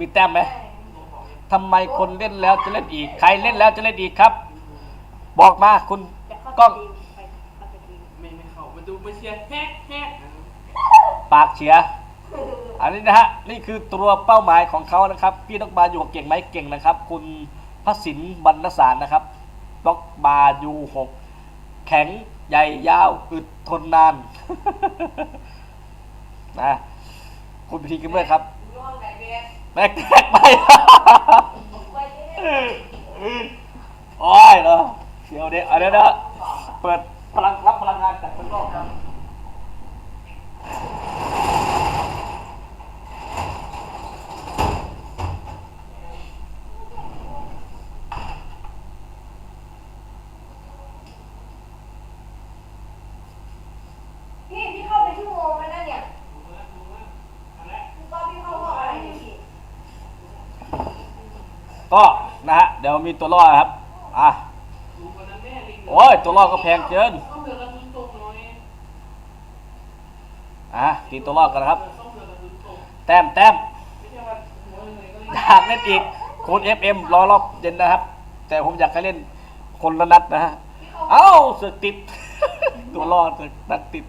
มีแต้มไหมทำไมคนเล่นแล้วจะเล่นอีก ใครเล่นแล้วจะเล่นอีกครับ บอกมาคุณกล้องไม่ไม่เข้ามาดูมาเชียร์แฮกแฮกปากเฉียอันนี้นะฮะ นี่คือตัวเป้าหมายของเขานะครับ พี่นกบาอยู่เก่งไหมเก่งนะครับ คุณพระสินบรรณสารนะครับนกบาอยู่หกแข็งใหญ่ยาวอึดทนนานนะคุณพิธีกิมเมอร์ครับ แม็กแม็กไป โอ้ยเหรอเดี๋ยวเดี๋ยวอันนี้นะเปิดพลังรับพลังงานจากข้างนอกครับ พี่พี่เข้าไปชั่วโมงแล้วนะเนี่ยตอนพี่เข้าห้องอะไรเนี่ยพี่ ก็นะฮะ เดี๋ยวมีตัวรอดครับ อะ โอ้ย ตัวรอดก็แพงเกินองเรือกระสุนตกหน่อยอะตีตัวรอดกันนะครับ แต้มแต้มไม่ใช่ว่นอยก็เลยอยากเล่นอีกคูณ FM รอรอบเย็นนะครับ แต่ผมอยากให้เล่นคนละนัดนะฮะ เอ้าเสือกติด ตัวรอดเสือกนัดติด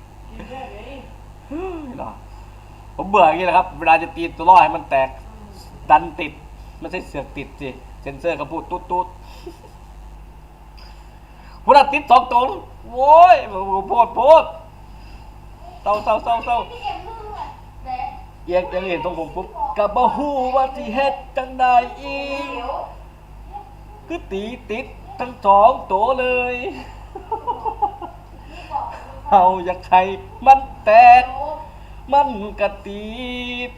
ผมเบื่ออย่างนี้แหละครับ เวลาจะตีตัวรอดให้มันแตกดันติด ไม่ใช่เสือกติดสิ เซนเซอร์ก็พูดตุ๊ดตุ๊ดพุทธติดสองตัวโว้ยโพดโพดเศร้าเศร้าเศร้าเศร้าเอียงเอียงเห็นตรงผมปุ๊บกับบ่ฮู้ว่าสิเฮ็ดจังใดอีกคือตีติดทั้งสองตัวเลยพี่บอกเฮาอยากให้มันแตกมันกระตีด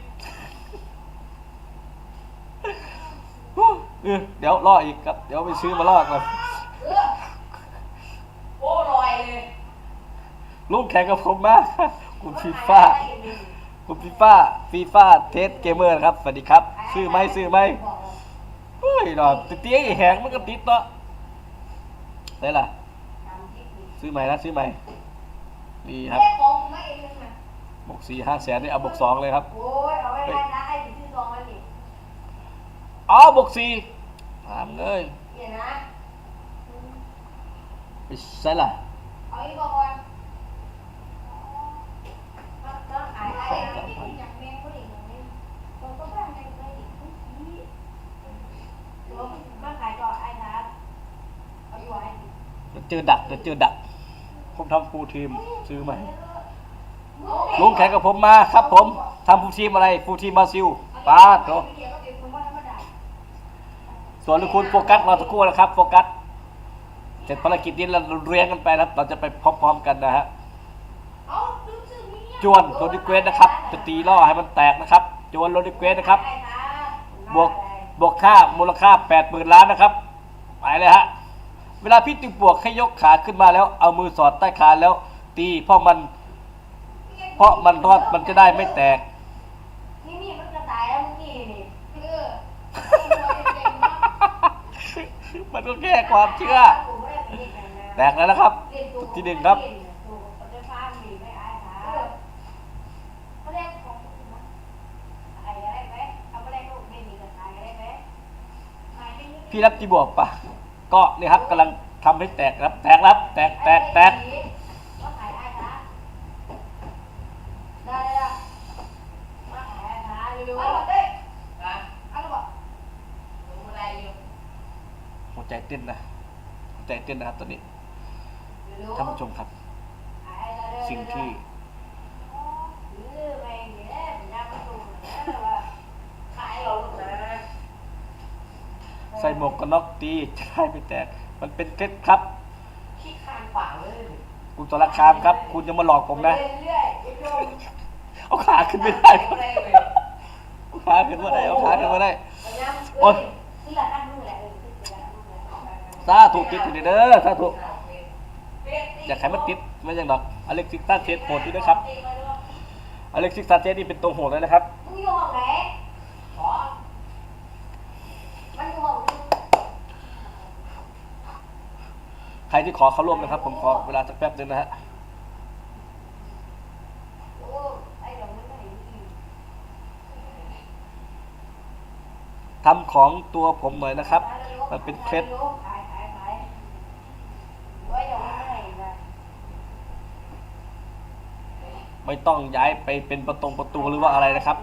เออเดี๋ยวรออีกครับเดี๋ยวไปซื้อมาล่อก่อนเออโอ้ลอยเลยลูกแข่งกับผมมากคุณฟีฟ่าคุณฟีฟ่าฟีฟ่าเทสเกมเมอร์ครับสวัสดีครับ ซื้อไหมซื้อไหมเฮ้ยหนอตีเตี้ยอีแหงมันก็ติดเนาะได้ล่ะ ซื้อใหม่นะซื้อใหม่นี่ครับเรียกของไม่เองนะบวกสี่ห้าแสนนี่เอาบวกสองเลยครับโอ้ยเอาไว้ได้นะไอ้ที่ซื้อซองแล้วนี่อ๋อบวกสี่ ถามเลยเนี่ยนะไปใช่ล่ะเอาอีกบอกว่าต้องขายอะไรนะอยากแม่คนอีกนึงต้องต้องบ้านในใจอีกทุกทีตัวบ้านขายต่อไอ้นะเอาอยู่ไว้เดี๋ยวเจอดักเดี๋ยวเจอดัก ผมทำฟูลทีมซื้อใหม่ลุงแข่งกับผมมาครับผมทำฟูลทีมอะไรฟูลทีมบราซิลปาดโถ ส่วนคุณโฟกัสเราตะครู่นะครับโฟกัสเสร็จภารกิจนี้เราเรียงกันไปนะครับ เราจะไปพร้อมๆกันนะฮะจวนโรดิเกสนะครับ จะตีล่อให้มันแตกนะครับ จวนโรดิเกสนะครับ บวกบวกค่ามูลค่าแปดหมื่นล้านนะครับ ไปเลยฮะ เวลาพี่ตึงบวกให้ยกขาขึ้นมาแล้ว เอามือสอดใต้ขาแล้ว ตีเพราะมัน เพราะมันรอดมันจะได้ไม่แตก นี่นี่มันกระต่ายแล้วเมื่อกี้นี่เออ มันก็แค่ความเชื่อ แตกแล้วนะครับ ที่หนึ่งครับพี่รับจีบวกปะก็เนี่ยครับกำลังทำให้แตกครับ แตกครับ แตกแตกแตก ก็ขายได้นะได้ละมาขายได้นะเร็วๆเอาเต้นะเอาละบอกอะไรอยู่ หัว ใจเต้นนะหัวใจเต้นนะครับตอนนี้เร็วๆท่านผู้ชมครับขายได้เร็วๆสิ่งที่หรือไม่เนี่ยเป็นยาประตูนะว่าขายเราลูกนะใส่หมวกกันน็อกตีจะได้ไม่แตก มันเป็นเคล็ดครับขี้คานขวางเลยคุณตระคามครับ คุณจะมาหลอกผมนะเรื่อยๆไอ้โจมเอาขาขึ้นไม่ได้ครับเอาขาขึ้นมาได้เอาขาขึ้นมาได้โอ๊ย สาถูกติดอยู่เด้อสาถูกอยากให้มันติดไม่ยังดอกอเล็กซิกตาเทสโหดที่ด้วยครับอเล็กซิกตาเทสนี่เป็นตัวโหดเลยนะครับใครที่ขอเข้าร่วมนะครับ ผมขอเวลาสักแป๊บนึงนะฮะโอ้ไอ้เดียวนไม่เห็นอีกทำของตัวผมหน่อยนะครับ มันเป็นเคล็ด ขายขายขายไว้อย่างนั้นไม่ได้ ไม่ต้องย้ายไปเป็นประตงประตูหรือว่าอะไรนะครับ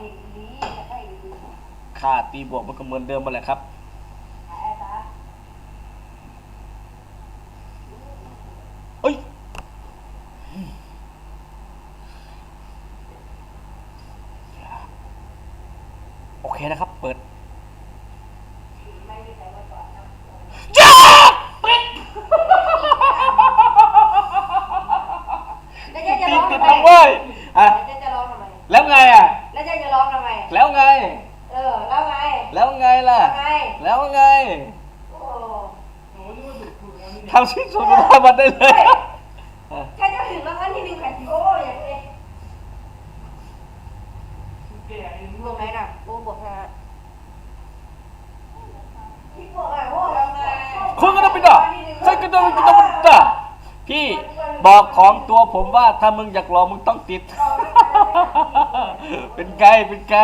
ค่าตีบวกมันก็เหมือนเดิมมาแหละครับ เอ้ย โอเคนะครับ เปิดจ้าปิด แล้วเจ๊จะ ติ ร้ ด อง ติด ทำไม นะเว้ยอะ แล้วเจ๊จะร้องทำไม แล้วไงอะ แล้วเจ๊จะร้องทำไม แล้วไง เออ แล้วไง แล้วไงล่ะ แล้วไง แล้วไงโอ้โอ้นี่มันดุดุแล้วนี่ทำชิ้นส่วนของมันได้เลยอะแค่จะถึงรางวัลที่หนึ่งแผ่นโอ้อย่างนี้แก่เองบวกไหนน่ะบวกบวกนะพี่บวกอะบวกแล้วไงคุณก็ต้องไปด่าฉันก็ต้องไปด่าพี่บอกของตัวผมว่าถ้ามึงอยากลองมึงต้องติด เป็นไงเป็นไง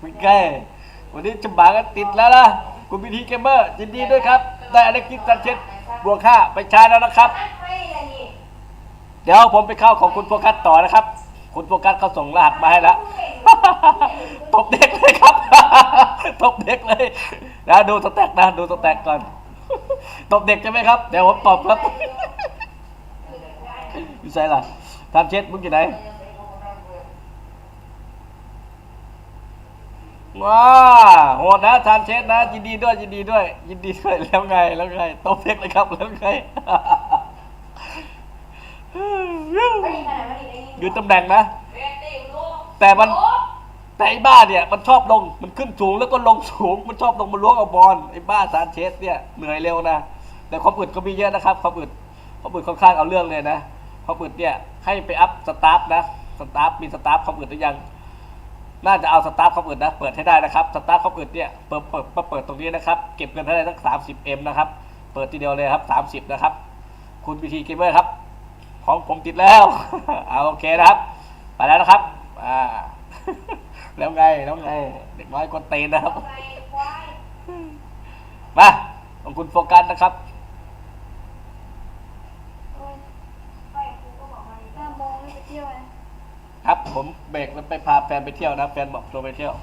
เป็นไงวันนี้จะบากันติดแล้วล่ะคุณพิธีเกมเมอร์ยินดีด้วยครับได้อเล็กซิสซันเชสบวกค่าไปใช้แล้วนะครับ เดี๋ยวผมไปเข้าของคุณโฟกัสต่อนะครับ คุณโฟกัสเขาส่งรหัสมาให้แล้วตบเด็กเลยครับตบเด็กเลยนะดูสแต็กนะดูสแต็กก่อนตบเด็กใช่ไหมครับ เดี๋ยวผมตอบครับอยู่ใส่ล่ะทำเช็ดมึงอยู่ไหน ว้าโหดนะทานเช็ดนะยินดีด้วยยินดีด้วย ยินดีด้วยแล้วไงแล้วไงตบเด็กเลยครับแล้วไงอยู่ตำแหน่งนะ แต่มันแต่ไอ้บ้าเนี่ยมันชอบลงมันขึ้นสูงแล้วก็ลงสูงมันชอบลงมาล้วงเอาบอลไอ้บ้าซานเชสเนี่ยเหนื่อยเร็วนะแต่ความอึดก็มีเยอะนะครับความอึดความอึดค่อนข้างเอาเรื่องเลยนะความอึดเนี่ยให้ไปอัพสตาฟนะสตาฟมีสตาฟความอึดหรือยัง น่าจะเอาสตาฟความอึดนะ เปิดให้ได้นะครับ สตาฟความอึดเนี่ย เปิด เปิด เปิดตรงนี้นะครับ เก็บเงินให้ได้ทั้งสามสิบเอ็มนะครับ เปิดทีเดียวเลยครับสามสิบนะครับ คุณบีทีเกมเมอร์ครับ ของผมติดแล้วเอาโอเคนะครับ ไปแล้วนะครับ อ่า แล้วไง แล้วไง เด็กน้อยกวนตีนนะครับ มา ของคุณโฟกัสนะครับ ครับ ผมเบรกแล้วไปพาแฟนไปเที่ยวนะ แฟนบอกชวนไปเที่ยว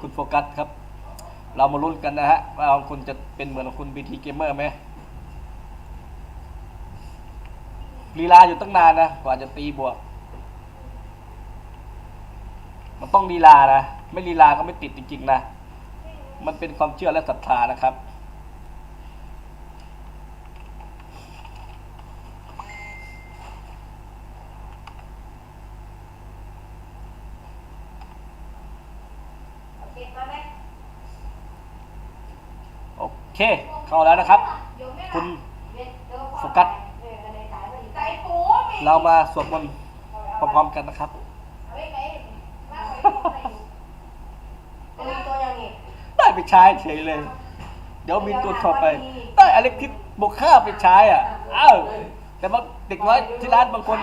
คุณโฟกัสครับ เรามาลุ้นกันนะฮะ ว่าของคุณจะเป็นเหมือนของคุณบีทีเกมเมอร์ไหมลีลาอยู่ตั้งนานนะ กว่าจะตีบวก มันต้องลีลานะ ไม่ลีลาก็ไม่ติดจริงๆนะ มันเป็นความเชื่อและศรัทธานะครับ โอเค เข้าแล้วนะครับ คุณโฟกัสเรามาสวดมนต์พร้อมๆกันนะครับได้ไปใช้เฉยเลย เดี๋ยวมีตัวต่อไปได้อเล็กทิสบวกห้าไปใช้อะอ้าวแต่บางเด็กน้อยที่ร้านบางคน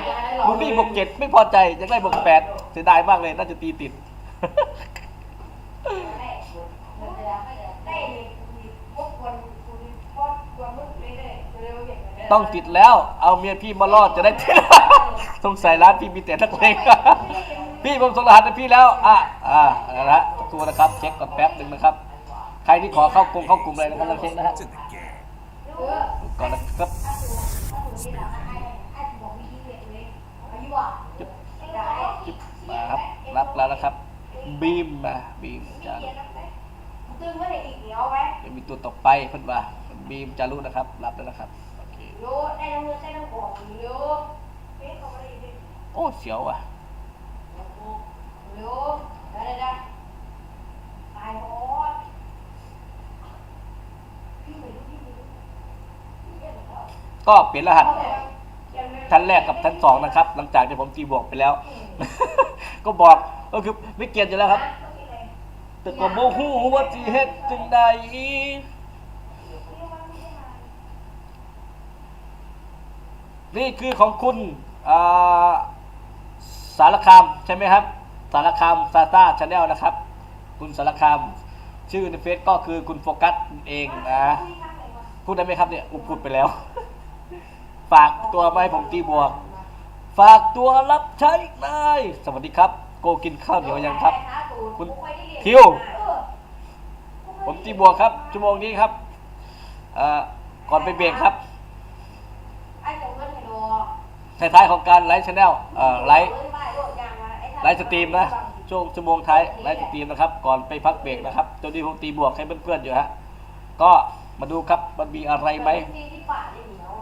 บูลลี่บวกเจ็ดไม่พอใจอยากได้บวกแปดเสียดายมากเลยน่าจะตีติด ต้องติดแล้ว เอาเมียพี่มาลอดจะได้ติด สงสัยร้านพี่มีแต่นักเลงพี่ผมส่งรหัสให้พี่แล้ว อะ อ่าเอาละตัวนะครับ เช็คก่อนแป๊บหนึ่งนะครับ ใครที่ขอเข้ากลุ่มเข้ากลุ่มเลยนะครับเราเช็คนะฮะ ก่อนนะครับจุ๊บจุ๊บมาครับ รับแล้วนะครับ บีมมา บีมจารุตึงไว้อีกเดียวไหมเดี๋ยวมีตัวต่อไปเพิ่นว่าบีมจารุนะครับ รับแล้วนะครับ โอเคโยได้ทั้งมือได้ทั้งของโยเป๊ะเขาไม่ได้ดิโอ้เสียวอะโยได้ได้ได้ตายหมดพี่ไม่รู้พี่ไม่รู้พี่เรียกเหรอก็เปลี่ยนรหัสเขาแบบยังไม่ชั้นแรกกับชั้นสองนะครับ หลังจากที่ผมตีบวกไปแล้ว ก็บอกก็คือไม่เกียนอยู่แล้วครับ แต่ก็โมหูว่าจีเฮ็ดจึงใด นี่คือของคุณอ่าสารคามใช่ไหมครับ สารคามซาต้าชาแนลนะครับ คุณสารคามชื่อในเฟซก็คือคุณโฟกัสเองนะพูดได้ไหมครับเนี่ยอุพูดไปแล้ว ฝากตัวมาให้ผมตีบวก ฝากตัวรับใช้นายสวัสดีครับ โกกินข้าวเหนียวยังครับ คุณทิว ผมตีบวกครับชั่วโมงนี้ครับเอ่อก่อนไปเบรกครับ ไอ้ส่งเงินให้ดู ท้ายๆของการไลฟ์ชาแนลเอ่อไลฟ์ไลฟ์สตรีมนะช่วงชั่วโมงท้ายไลฟ์สตรีมนะครับ ก่อนไปพักเบรกนะครับตอนนี้ผมตีบวกให้เพื่อนๆอยู่ฮะก็มาดูครับมันมีอะไรไหม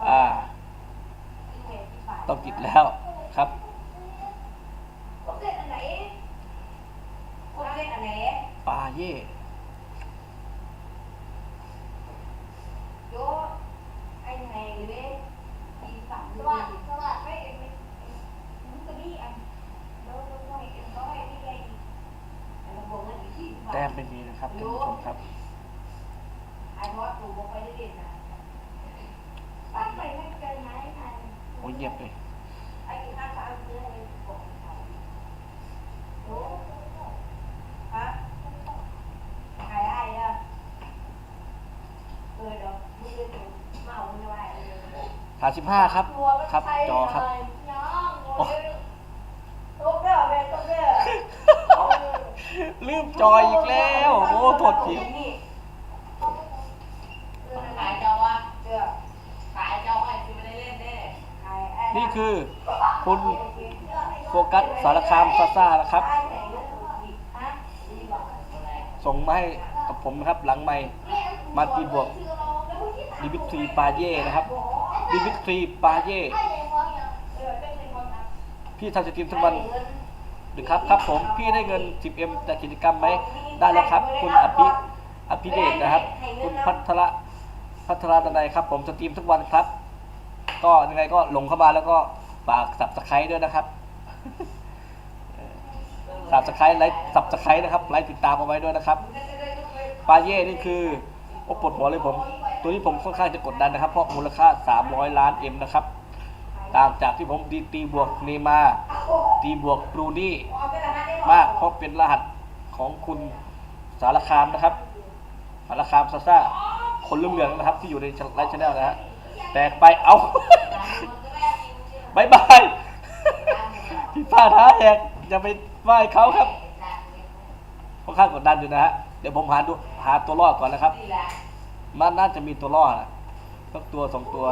อ่าต้องกิดแล้วครับผมเล่นอันไหนผมเล่นอันไหนปาเย่ โยไอ้ไหนเลยปีสามสวัสดีสวัสดีไม่เอ็มมันก็นี่อันแล้วแล้วก็เอ็มก็ให้ที่ไรอีกแต่ละวงเงินอีกที่บาท แต้ มไม่มีนะครับท่านผู้ชมครับไอ้พอดถูกบอกไปเล่นนะตั้งไปไม่เกินไหมไอ้โอ้ยเยียบเลยไอ้กินข้าวเช้าซื้ออะไรบอกเขาโอ้ฮะใครไอ้อะเออเดี๋ยวมึงจะถึงเมาไม่ไหวเลยสามสิบห้าครับ ครับ จอครับ โอ้ ตุ๊กเด้อแม่ตุ๊กเด้อ ลืม จอยอีกแล้วโอ้โทษทีขายเจ้าว่าเด้อขายเจ้าไอ้ที่ไม่ได้เล่นแน่ใครไอ้นี่คือคุณโฟกัสสารคามซาซ่านะครับ ส่งมาให้กับผมนะครับหลังไม่มาตีบวกดิวิทรีปาเย่นะครับดิวิทรีปาเย่พี่ทำสตรีมทุกวัน หรือครับครับผมพี่ได้เงิน 10M จากกิจกรรมไหมได้แล้วครับ คุณอภิอภิเดชนะครับ คุณพัทระพัทระดนัยครับ ผมสตรีมทุกวันครับ ก็ยังไงก็ลงเข้ามาแล้วก็ฝากสับสไครด้วยนะครับสับสไครไลค์สับสไครนะครับไลค์ติดตามเอาไว้ด้วยนะครับปาเย่นี่คือโอ้ปวดหัวเลยผม ตัวนี้ผมค่อนข้างจะกดดันนะครับ เพราะมูลค่า 300 ล้านเอ็มนะครับ ต่างจากที่ผมดีตีบวกเนมา ตีบวกบรูนี่มากเพราะเป็นรหัสของคุณสารคามนะครับ สารคามซาซ่าคนเหลืองๆนะครับ ที่อยู่ในไลฟ์ชแนลนะฮะแตกไปเอาบายบายพี่ฟ้าท้าแหกอย่าไปไหว้เขาครับค่อนข้างกดดันอยู่นะฮะเดี๋ยวผมหาดูหาตัวรอดก่อนนะครับ มันน่าจะมีตัวรอดนะสักตัวสองตัว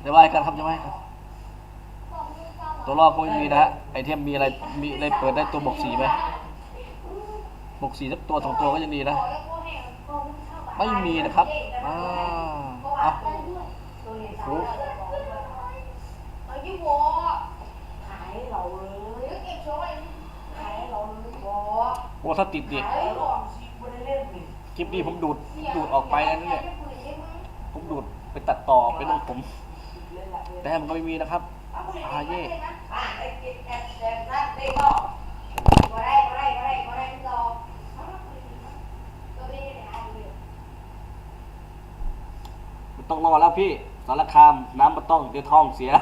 เดี๋ยวกันครับจะว่ากันตัวรอดก็ไม่มีนะฮะไอเทมมีอะไรมีอะไรเปิดได้ตัวบวกสีไหมบวกสีสักตัวสองตัวก็ยังดีนะ ไม่มีนะครับอ่าอะโอ้เอายี่วขายเราเลยเก็บโชว์ขายเราเลยบอโหถ้าติดดิคลิปนี้ผมดูดดูดออกไปแล้วเนี่ยผมดูดไปตัดต่อไปลงผม แต่มันก็ไม่มีนะครับอาเย่มันต้องรอแล้วพี่สารคามน้ำมาต้องเดี๋ยวท้องเสีย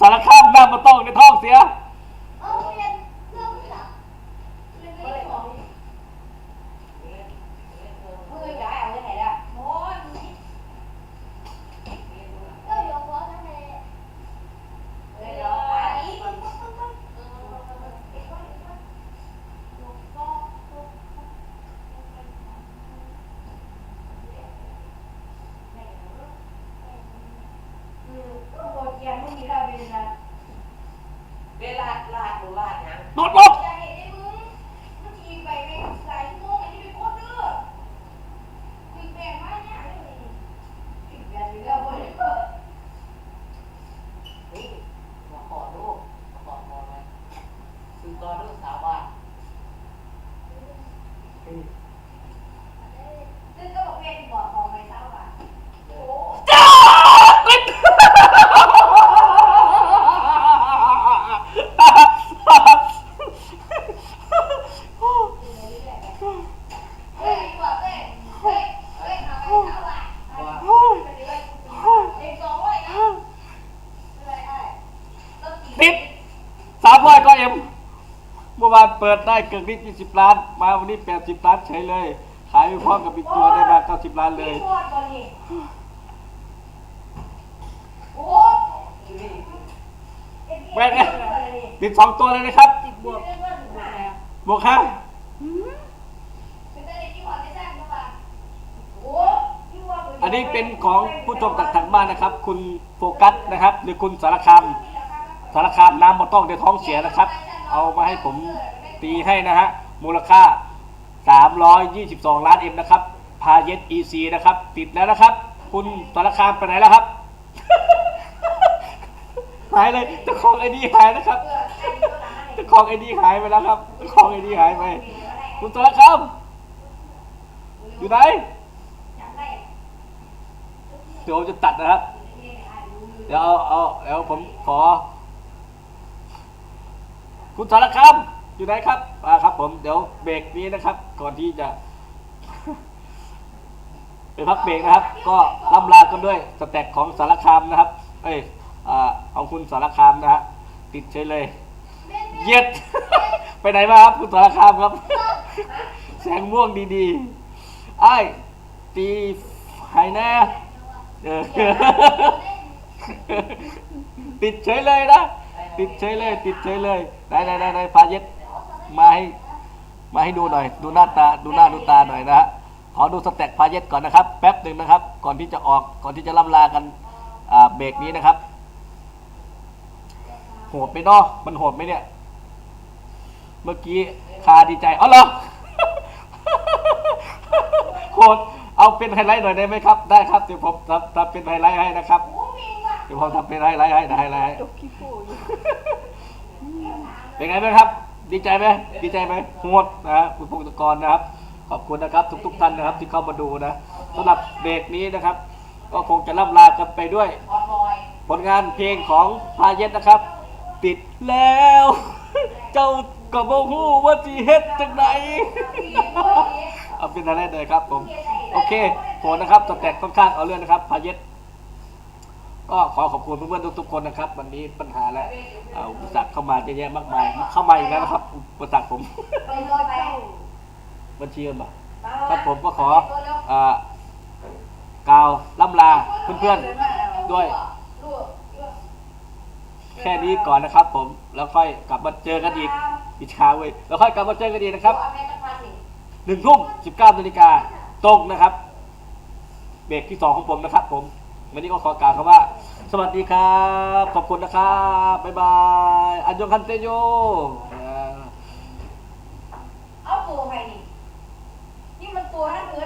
สารคามน้ำมาต้องเดี๋ยวท้องเสีย เออเรียนเครื่องจักรเรียนไม่ของเพื่อย้ายเอาไปไหนล่ะโอ้ยก็ยกล้อนั่นแหละเดี๋ยวอันนี้มันต้องต้องต้องเออเก็บไว้เก็บไว้ยกล้อปุ๊บปุ๊บอืมก็บอกแกไม่มีอะไรเลยนะ เวลา สามร้อยก็เอ็ม เปิดได้เกินนิดยี่สิบล้าน มาวันนี้แปดสิบล้านเฉยเลย ขายไปพร้อมกับอีกตัวได้มาเก้าสิบล้านเลยพี่วอดก่อนนี่โอ้แม่งเนี่ยติดสองตัวเลยนะครับ บวกบวกครับอันนี้เป็นของผู้ชมจากทางบ้านนะครับ คุณโฟกัสนะครับ หรือคุณสารคามสารคามน้ำมาต้องเดี๋ยวท้องเสียนะครับ เอามาให้ผม ตีให้นะฮะ มูลค่า 322 ล้านเอ็มนะครับ พาเยส EC นะครับ ติดแล้วนะครับ คุณสารคามไปไหนแล้วครับ หายเลยจ้าของไอ้ดีหายนะครับจ้าของไอ้ดีหายไปแล้วครับจ้าของไอ้ดีหายไป คุณสารคามอยู่ไหน เดี๋ยวจะตัดนะครับ เดี๋ยวเอาเอาเดี๋ยวผมขอ คุณสารคาม อยู่ไหนครับอ่าครับ ผมเดี๋ยวเบรกนี้นะครับ ก่อนที่จะ ไปพักเบรกนะครับ ก็ล่ำลากันด้วยสแต็กของสารคามนะครับ เอ้ยอ่าของคุณสารคามนะฮะติดเฉยเลย เย็ด ไปไหนมาครับ คุณสารคามครับ แสงม่วงดีๆไอ้ตีหายแน่เออติดเฉยเลยนะติดเฉยเลย ติดเฉยเลยไหนไหนไหนไหนพาเย็ด มาให้มาให้ดูหน่อย ดูหน้าตาดูหน้าดูตาหน่อยนะฮะขอดูสเต็กพาเย็ดก่อนนะครับแป๊บหนึ่งนะครับ ก่อนที่จะออกก่อนที่จะล่ำลากันอ่าเบรกนี้นะครับ โหดไปเนาะมันโหดไหมเนี่ย เมื่อกี้คาดีใจอ๋อเหรอโหดเอาเป็นไฮไลท์หน่อยได้ไหมครับ ได้ครับเดี๋ยวผมทำทำเป็นไฮไลท์ให้นะครับเดี๋ยวผมทำเป็นไฮไลท์ให้นะไฮไลท์ให้จบขี้โป้อยู่เป็นไงบ้างครับ ดีใจไหมดีใจไหมโหดนะคุณพงศกรนะครับ ขอบคุณนะครับทุกๆท่านนะครับ ที่เข้ามาดูนะสำหรับเบรกนี้นะครับ ก็คงจะล่ำลากันไปด้วย ผลงานเพลงของพาเย็ดนะครับ ติดแล้ว เจ้าก็บ่ฮู้ว่าสิเฮ็ดจังไดเอาเป็นอะไรเลยครับผม โอเคโหนะครับสแต็กค่อนข้างเอาเรื่องนะครับพาเย็ด ก็ขอขอบคุณเพื่อนๆทุกๆคนนะครับ วันนี้ปัญหาและเอ่ออุปสรรคเข้ามาเยอะแยะมากมาย เข้ามาอีกแล้วนะครับ อุปสรรคผมบัญชีเงินบาครับผมก็ขอเอ่อกล่าวล่ำลาเพื่อนๆด้วย แค่นี้ก่อนนะครับผมแล้วค่อยกลับมาเจอกันอีกอีกเช้าเว้ยแล้วค่อยกลับมาเจอกันอีกนะครับหนึ่งทุ่มสิบเก้านาฬิกาตรงนะครับ เบรกที่สองของผมนะครับผม วันนี้ก็ขอกล่าวคำว่า สวัสดีครับ ขอบคุณนะครับ บ๊ายบาย อันยงคันเตโย เอาตัวไปนี่นี่มันตัวนั่นเกินนี่